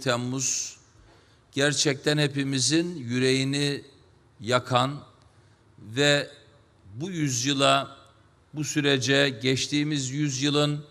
Temmuz gerçekten hepimizin yüreğini yakan ve bu yüzyıla, bu sürece geçtiğimiz yüzyılın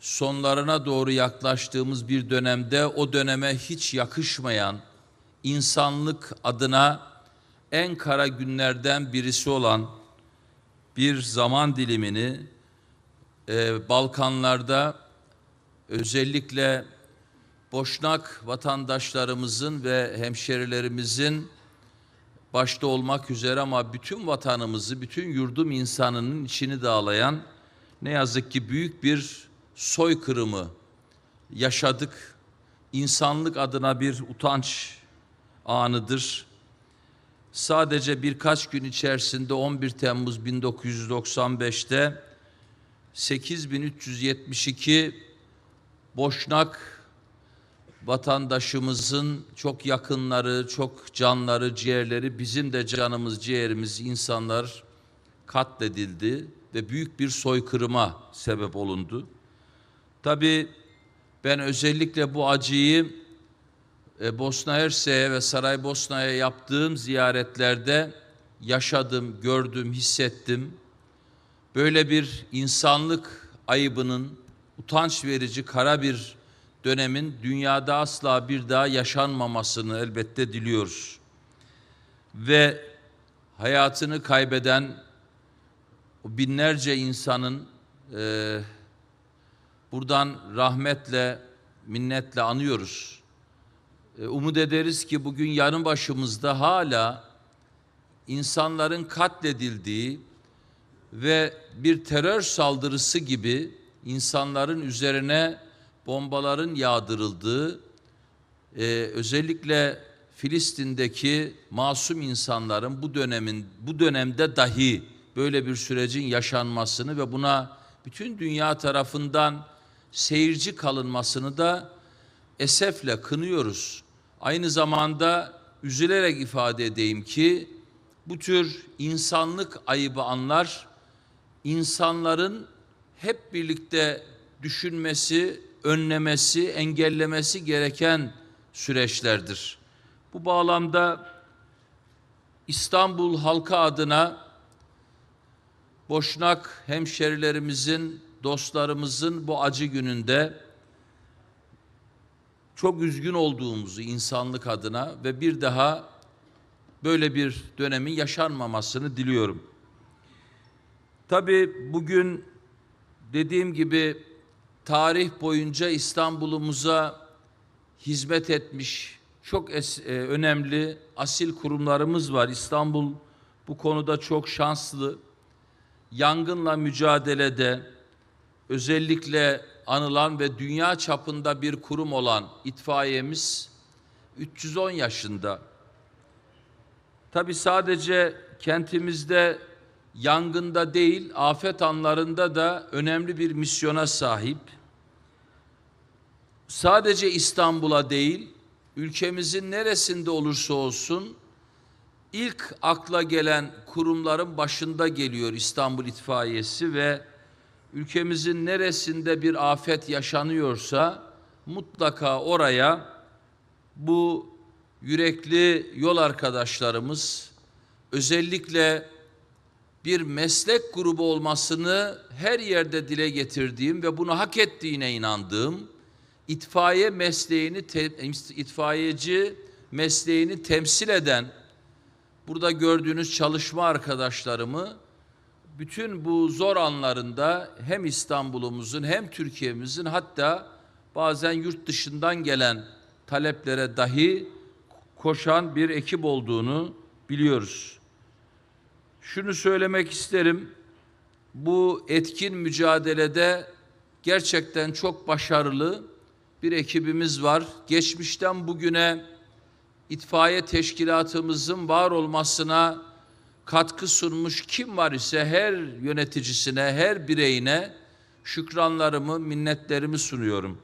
sonlarına doğru yaklaştığımız bir dönemde o döneme hiç yakışmayan insanlık adına en kara günlerden birisi olan bir zaman dilimini e, Balkanlarda özellikle Boşnak vatandaşlarımızın ve hemşerilerimizin başta olmak üzere ama bütün vatanımızı, bütün yurdum insanının içini dağlayan ne yazık ki büyük bir soykırımı yaşadık. İnsanlık adına bir utanç anıdır. Sadece birkaç gün içerisinde 11 Temmuz 1995'te 8372 Boşnak vatandaşımızın çok yakınları, çok canları, ciğerleri, bizim de canımız, ciğerimiz insanlar katledildi ve büyük bir soykırıma sebep olundu. Tabii ben özellikle bu acıyı e, Bosna Hersek'e ve Saraybosna'ya yaptığım ziyaretlerde yaşadım, gördüm, hissettim. Böyle bir insanlık ayıbının utanç verici kara bir dönemin dünyada asla bir daha yaşanmamasını elbette diliyoruz. Ve hayatını kaybeden binlerce insanın e, buradan rahmetle, minnetle anıyoruz. E, umut ederiz ki bugün yanı başımızda hala insanların katledildiği ve bir terör saldırısı gibi insanların üzerine bombaların yağdırıldığı, e, özellikle Filistin'deki masum insanların bu dönemin bu dönemde dahi böyle bir sürecin yaşanmasını ve buna bütün dünya tarafından seyirci kalınmasını da esefle kınıyoruz. Aynı zamanda üzülerek ifade edeyim ki bu tür insanlık ayıbı anlar insanların hep birlikte düşünmesi, önlemesi, engellemesi gereken süreçlerdir. Bu bağlamda İstanbul halkı adına Boşnak hemşerilerimizin, dostlarımızın bu acı gününde çok üzgün olduğumuzu insanlık adına ve bir daha böyle bir dönemin yaşanmamasını diliyorum. Tabii bugün dediğim gibi tarih boyunca İstanbul'umuza hizmet etmiş çok es, e, önemli asil kurumlarımız var. İstanbul bu konuda çok şanslı. Yangınla mücadelede özellikle anılan ve dünya çapında bir kurum olan itfaiyemiz 310 yaşında. Tabi sadece kentimizde yangında değil, afet anlarında da önemli bir misyona sahip. Sadece İstanbul'a değil, ülkemizin neresinde olursa olsun ilk akla gelen kurumların başında geliyor İstanbul İtfaiyesi ve ülkemizin neresinde bir afet yaşanıyorsa mutlaka oraya bu yürekli yol arkadaşlarımız özellikle bir meslek grubu olmasını her yerde dile getirdiğim ve bunu hak ettiğine inandığım itfaiye mesleğini itfaiyeci mesleğini temsil eden burada gördüğünüz çalışma arkadaşlarımı bütün bu zor anlarında hem İstanbul'umuzun hem Türkiye'mizin hatta bazen yurt dışından gelen taleplere dahi koşan bir ekip olduğunu biliyoruz. Şunu söylemek isterim. Bu etkin mücadelede gerçekten çok başarılı bir ekibimiz var. Geçmişten bugüne itfaiye teşkilatımızın var olmasına katkı sunmuş kim var ise her yöneticisine, her bireyine şükranlarımı, minnetlerimi sunuyorum.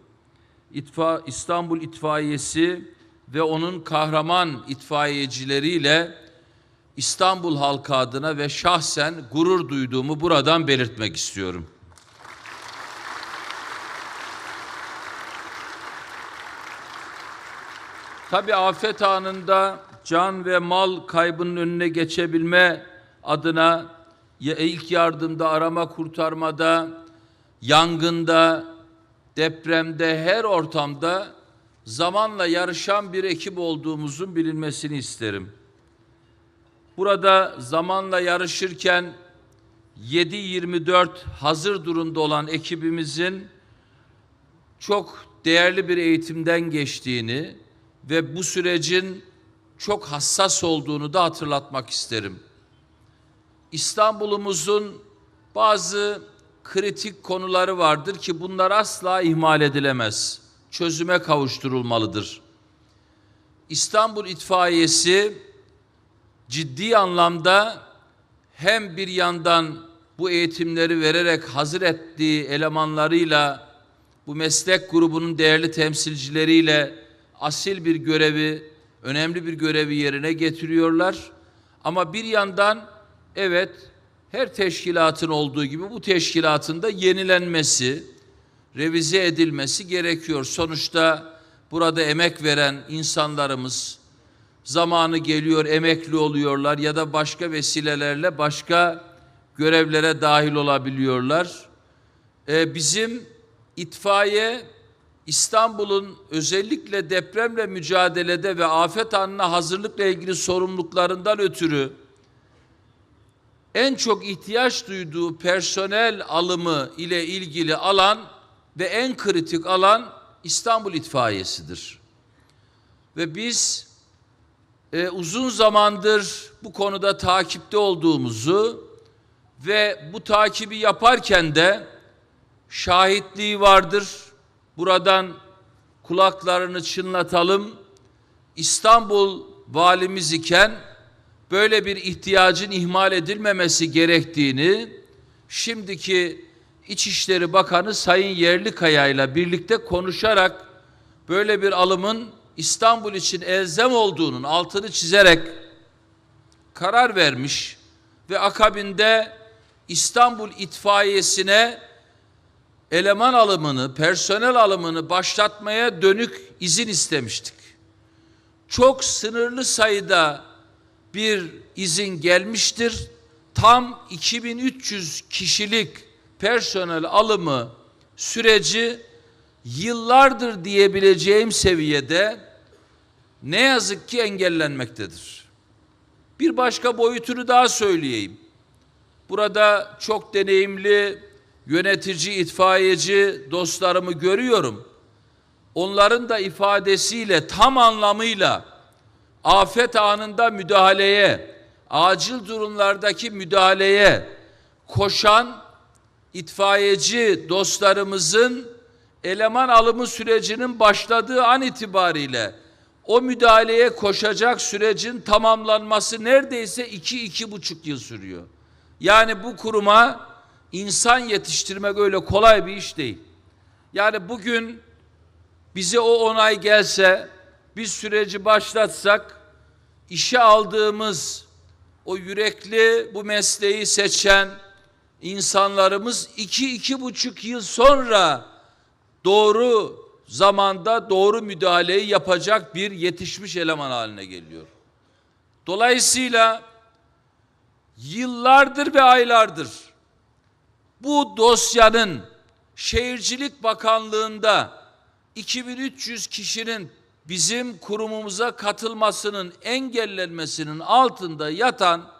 İtfa, İstanbul İtfaiyesi ve onun kahraman itfaiyecileriyle İstanbul halkı adına ve şahsen gurur duyduğumu buradan belirtmek istiyorum. Tabii afet anında can ve mal kaybının önüne geçebilme adına ilk yardımda, arama kurtarmada, yangında, depremde, her ortamda zamanla yarışan bir ekip olduğumuzun bilinmesini isterim. Burada zamanla yarışırken 7-24 hazır durumda olan ekibimizin çok değerli bir eğitimden geçtiğini ve bu sürecin çok hassas olduğunu da hatırlatmak isterim. İstanbul'umuzun bazı kritik konuları vardır ki bunlar asla ihmal edilemez. Çözüme kavuşturulmalıdır. İstanbul İtfaiyesi ciddi anlamda hem bir yandan bu eğitimleri vererek hazır ettiği elemanlarıyla bu meslek grubunun değerli temsilcileriyle asil bir görevi, önemli bir görevi yerine getiriyorlar. Ama bir yandan evet her teşkilatın olduğu gibi bu teşkilatın da yenilenmesi, revize edilmesi gerekiyor. Sonuçta burada emek veren insanlarımız zamanı geliyor, emekli oluyorlar ya da başka vesilelerle başka görevlere dahil olabiliyorlar. Ee, bizim itfaiye İstanbul'un özellikle depremle mücadelede ve afet anına hazırlıkla ilgili sorumluluklarından ötürü en çok ihtiyaç duyduğu personel alımı ile ilgili alan ve en kritik alan İstanbul İtfaiyesi'dir. Ve biz e, uzun zamandır bu konuda takipte olduğumuzu ve bu takibi yaparken de şahitliği vardır. Buradan kulaklarını çınlatalım. İstanbul valimiz iken böyle bir ihtiyacın ihmal edilmemesi gerektiğini şimdiki İçişleri Bakanı Sayın Yerlikaya ile birlikte konuşarak böyle bir alımın İstanbul için elzem olduğunun altını çizerek karar vermiş ve akabinde İstanbul itfaiyesine eleman alımını, personel alımını başlatmaya dönük izin istemiştik. Çok sınırlı sayıda bir izin gelmiştir. Tam 2300 kişilik personel alımı süreci yıllardır diyebileceğim seviyede ne yazık ki engellenmektedir. Bir başka boyutunu daha söyleyeyim. Burada çok deneyimli yönetici, itfaiyeci dostlarımı görüyorum. Onların da ifadesiyle tam anlamıyla afet anında müdahaleye, acil durumlardaki müdahaleye koşan itfaiyeci dostlarımızın eleman alımı sürecinin başladığı an itibariyle o müdahaleye koşacak sürecin tamamlanması neredeyse iki, iki buçuk yıl sürüyor. Yani bu kuruma insan yetiştirmek öyle kolay bir iş değil. Yani bugün bize o onay gelse, biz süreci başlatsak, işe aldığımız o yürekli bu mesleği seçen insanlarımız iki, iki buçuk yıl sonra doğru zamanda doğru müdahaleyi yapacak bir yetişmiş eleman haline geliyor. Dolayısıyla yıllardır ve aylardır bu dosyanın Şehircilik Bakanlığı'nda 2300 kişinin bizim kurumumuza katılmasının engellenmesinin altında yatan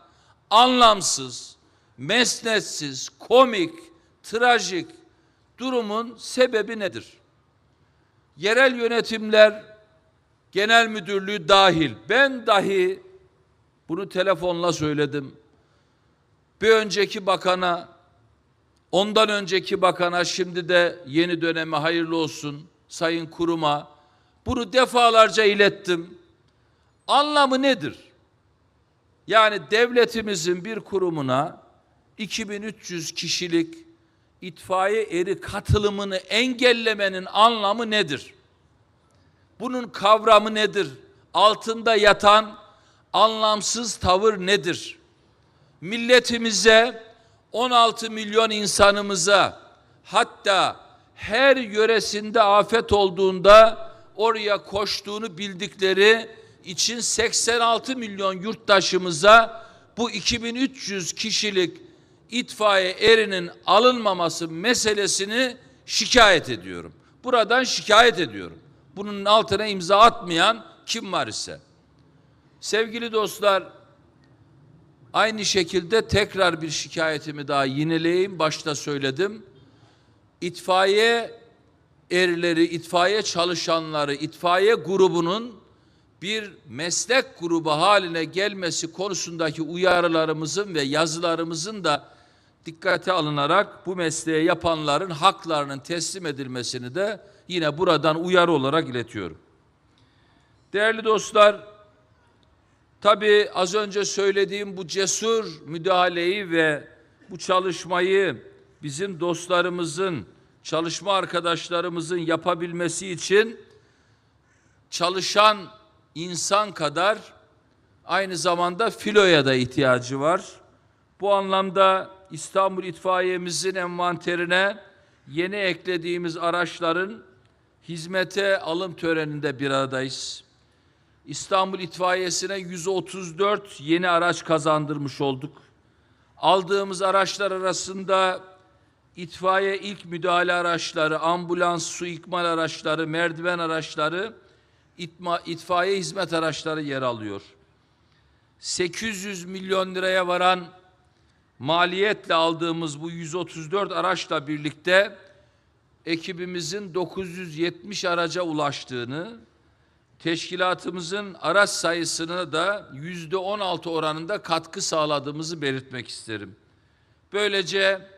anlamsız, mesnetsiz, komik, trajik durumun sebebi nedir? Yerel yönetimler genel müdürlüğü dahil ben dahi bunu telefonla söyledim. Bir önceki bakana ondan önceki bakana şimdi de yeni döneme hayırlı olsun sayın kuruma bunu defalarca ilettim. Anlamı nedir? Yani devletimizin bir kurumuna 2300 kişilik itfaiye eri katılımını engellemenin anlamı nedir? Bunun kavramı nedir? Altında yatan anlamsız tavır nedir? Milletimize 16 milyon insanımıza hatta her yöresinde afet olduğunda oraya koştuğunu bildikleri için 86 milyon yurttaşımıza bu 2300 kişilik itfaiye erinin alınmaması meselesini şikayet ediyorum. Buradan şikayet ediyorum. Bunun altına imza atmayan kim var ise. Sevgili dostlar, aynı şekilde tekrar bir şikayetimi daha yineleyeyim. Başta söyledim. İtfaiye erleri, itfaiye çalışanları, itfaiye grubunun bir meslek grubu haline gelmesi konusundaki uyarılarımızın ve yazılarımızın da dikkate alınarak bu mesleği yapanların haklarının teslim edilmesini de yine buradan uyarı olarak iletiyorum. Değerli dostlar, tabii az önce söylediğim bu cesur müdahaleyi ve bu çalışmayı bizim dostlarımızın, çalışma arkadaşlarımızın yapabilmesi için çalışan insan kadar aynı zamanda filoya da ihtiyacı var. Bu anlamda İstanbul İtfaiyemizin envanterine yeni eklediğimiz araçların hizmete alım töreninde bir aradayız. İstanbul İtfaiyesi'ne 134 yeni araç kazandırmış olduk. Aldığımız araçlar arasında itfaiye ilk müdahale araçları, ambulans, su ikmal araçları, merdiven araçları, itma, itfaiye hizmet araçları yer alıyor. 800 milyon liraya varan maliyetle aldığımız bu 134 araçla birlikte ekibimizin 970 araca ulaştığını, teşkilatımızın araç sayısına da yüzde 16 oranında katkı sağladığımızı belirtmek isterim. Böylece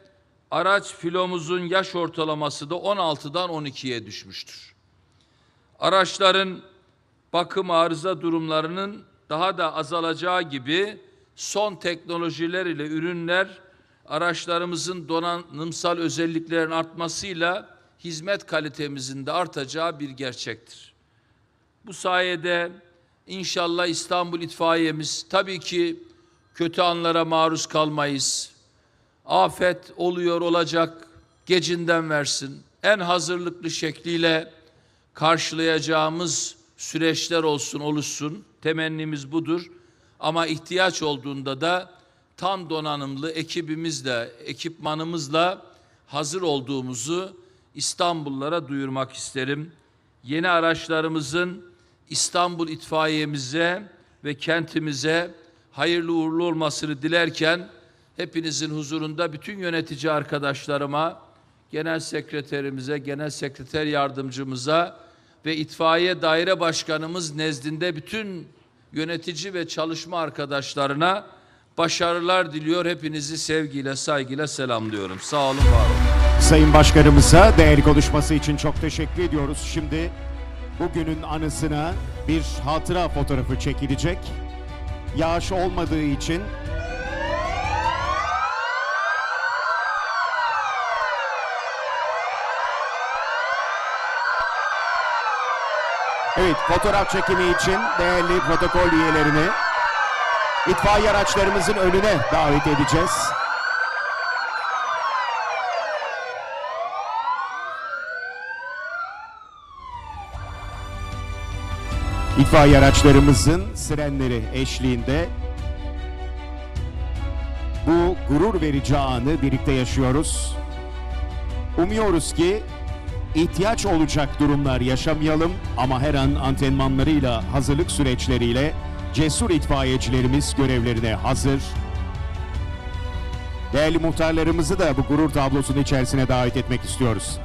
araç filomuzun yaş ortalaması da 16'dan 12'ye düşmüştür. Araçların bakım arıza durumlarının daha da azalacağı gibi son teknolojiler ile ürünler araçlarımızın donanımsal özelliklerin artmasıyla hizmet kalitemizin de artacağı bir gerçektir. Bu sayede inşallah İstanbul İtfaiyemiz tabii ki kötü anlara maruz kalmayız. Afet oluyor olacak gecinden versin. En hazırlıklı şekliyle karşılayacağımız süreçler olsun oluşsun. Temennimiz budur. Ama ihtiyaç olduğunda da tam donanımlı ekibimizle, ekipmanımızla hazır olduğumuzu İstanbullulara duyurmak isterim. Yeni araçlarımızın İstanbul itfaiyemize ve kentimize hayırlı uğurlu olmasını dilerken hepinizin huzurunda bütün yönetici arkadaşlarıma, genel sekreterimize, genel sekreter yardımcımıza ve itfaiye daire başkanımız nezdinde bütün yönetici ve çalışma arkadaşlarına başarılar diliyor. Hepinizi sevgiyle, saygıyla selamlıyorum. Sağ olun, var olun. Sayın Başkanımıza değerli konuşması için çok teşekkür ediyoruz. Şimdi bugünün anısına bir hatıra fotoğrafı çekilecek. Yağış olmadığı için Evet, fotoğraf çekimi için değerli protokol üyelerini itfaiye araçlarımızın önüne davet edeceğiz. İtfaiye araçlarımızın sirenleri eşliğinde bu gurur verici anı birlikte yaşıyoruz. Umuyoruz ki ihtiyaç olacak durumlar yaşamayalım ama her an antrenmanlarıyla, hazırlık süreçleriyle cesur itfaiyecilerimiz görevlerine hazır. Değerli muhtarlarımızı da bu gurur tablosunun içerisine davet etmek istiyoruz.